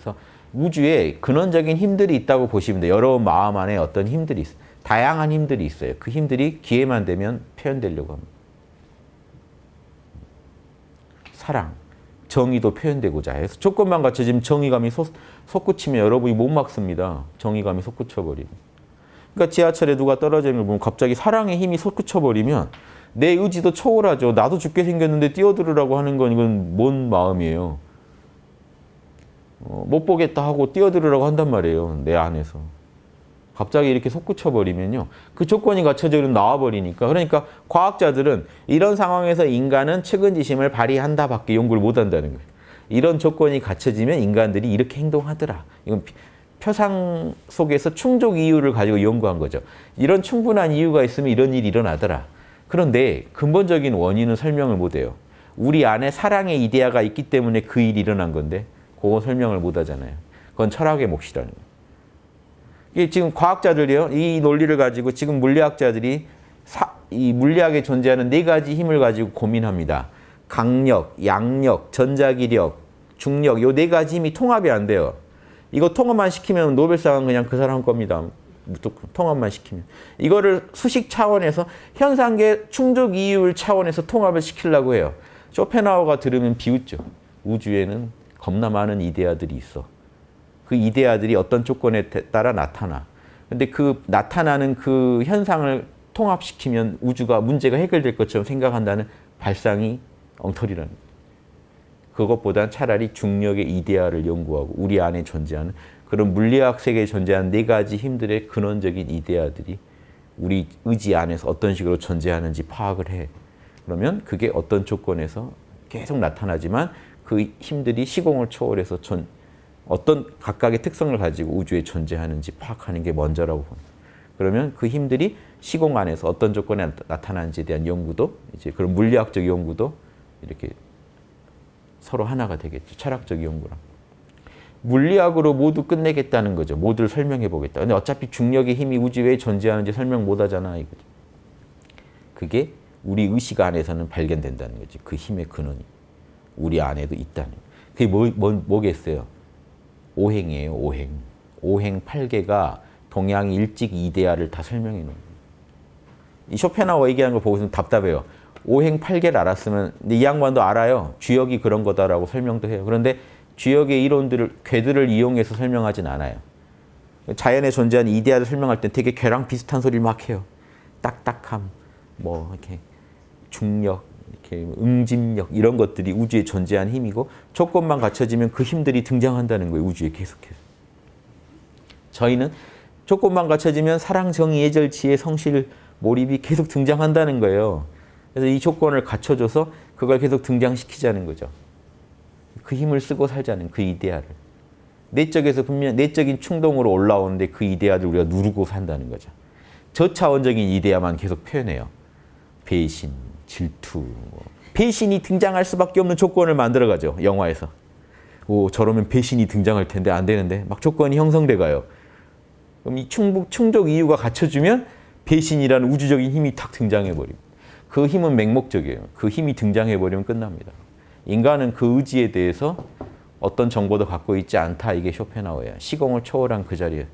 그래서 우주에 근원적인 힘들이 있다고 보시면 돼요. 여러분 마음 안에 어떤 힘들이 있어요. 다양한 힘들이 있어요. 그 힘들이 기회만 되면 표현되려고 합니다. 사랑, 정의도 표현되고자 해서 조건만 갖춰지면 정의감이 솟, 솟구치면 여러분이 못 막습니다. 정의감이 솟구쳐버리면. 그러니까 지하철에 누가 떨어지는 걸 보면 갑자기 사랑의 힘이 솟구쳐버리면 내 의지도 초월하죠. 나도 죽게 생겼는데 뛰어들으라고 하는 건 이건 뭔 마음이에요. 어, 못 보겠다 하고 뛰어들으라고 한단 말이에요. 내 안에서. 갑자기 이렇게 솟구쳐 버리면요. 그 조건이 갖춰져 나와 버리니까. 그러니까 과학자들은 이런 상황에서 인간은 측은지심을 발휘한다 밖에 연구를 못 한다는 거예요. 이런 조건이 갖춰지면 인간들이 이렇게 행동하더라. 이건 피- 표상 속에서 충족 이유를 가지고 연구한 거죠. 이런 충분한 이유가 있으면 이런 일이 일어나더라. 그런데 근본적인 원인은 설명을 못 해요. 우리 안에 사랑의 이데아가 있기 때문에 그 일이 일어난 건데 그거 설명을 못 하잖아요. 그건 철학의 몫이라는. 이게 지금 과학자들이요, 이 논리를 가지고 지금 물리학자들이 사- 이 물리학에 존재하는 네 가지 힘을 가지고 고민합니다. 강력, 양력, 전자기력, 중력, 요 네 가지 힘이 통합이 안 돼요. 이거 통합만 시키면 노벨상은 그냥 그 사람 겁니다. 통합만 시키면. 이거를 수식 차원에서 현상계 충족 이율 차원에서 통합을 시키려고 해요. 쇼펜하우가 들으면 비웃죠. 우주에는 겁나 많은 이데아들이 있어. 그 이데아들이 어떤 조건에 대- 따라 나타나. 근데 그 나타나는 그 현상을 통합시키면 우주가 문제가 해결될 것처럼 생각한다는 발상이 엉터리라는. 그것보단 차라리 중력의 이데아를 연구하고 우리 안에 존재하는 그런 물리학 세계에 존재하는 네 가지 힘들의 근원적인 이데아들이 우리 의지 안에서 어떤 식으로 존재하는지 파악을 해. 그러면 그게 어떤 조건에서 계속 나타나지만 그 힘들이 시공을 초월해서 존, 어떤 각각의 특성을 가지고 우주에 존재하는지 파악하는 게 먼저라고 봅니다. 그러면 그 힘들이 시공 안에서 어떤 조건에 나- 나타나는지에 대한 연구도 이제 그런 물리학적 연구도 이렇게 서로 하나가 되겠죠. 철학적 연구랑. 물리학으로 모두 끝내겠다는 거죠. 모두를 설명해 보겠다. 근데 어차피 중력의 힘이 우주 왜 존재하는지 설명 못 하잖아 이거죠. 그게 우리 의식 안에서는 발견된다는 거지. 그 힘의 근원이 우리 안에도 있다는. 거. 그게 뭐, 뭐 뭐겠어요? 오행이에요. 오행. 오행 8개가 동양 일찍 이데아를 다 설명해 놓은 거예요. 이 쇼펜하우어 얘기하는 거 보고 있으면 답답해요. 오행 8개를 알았으면 근데 이 양반도 알아요. 주역이 그런 거다라고 설명도 해요. 그런데 주역의 이론들을 궤들을 이용해서 설명하진 않아요. 자연에 존재하는 이데아를 설명할 때 되게 걔랑 비슷한 소리를 막 해요. 딱딱함, 뭐 이렇게 중력, 이렇게 응집력 이런 것들이 우주에 존재하는 힘이고 조건만 갖춰지면 그 힘들이 등장한다는 거예요. 우주에 계속해서. 저희는 조건만 갖춰지면 사랑, 정의, 예절, 지혜, 성실, 몰입이 계속 등장한다는 거예요. 그래서 이 조건을 갖춰줘서 그걸 계속 등장시키자는 거죠. 그 힘을 쓰고 살자는 그 이데아를. 내적에서 분명 내적인 충동으로 올라오는데 그 이데아를 우리가 누르고 산다는 거죠. 저차원적인 이데아만 계속 표현해요. 배신, 질투. 뭐. 배신이 등장할 수밖에 없는 조건을 만들어가죠. 영화에서. 오, 저러면 배신이 등장할 텐데 안 되는데 막 조건이 형성돼 가요. 그럼 이 충북 충족 이유가 갖춰주면 배신이라는 우주적인 힘이 탁 등장해 버립니다. 그 힘은 맹목적이에요. 그 힘이 등장해 버리면 끝납니다. 인간은 그 의지에 대해서 어떤 정보도 갖고 있지 않다 이게 쇼펜하우어예요. 시공을 초월한 그 자리에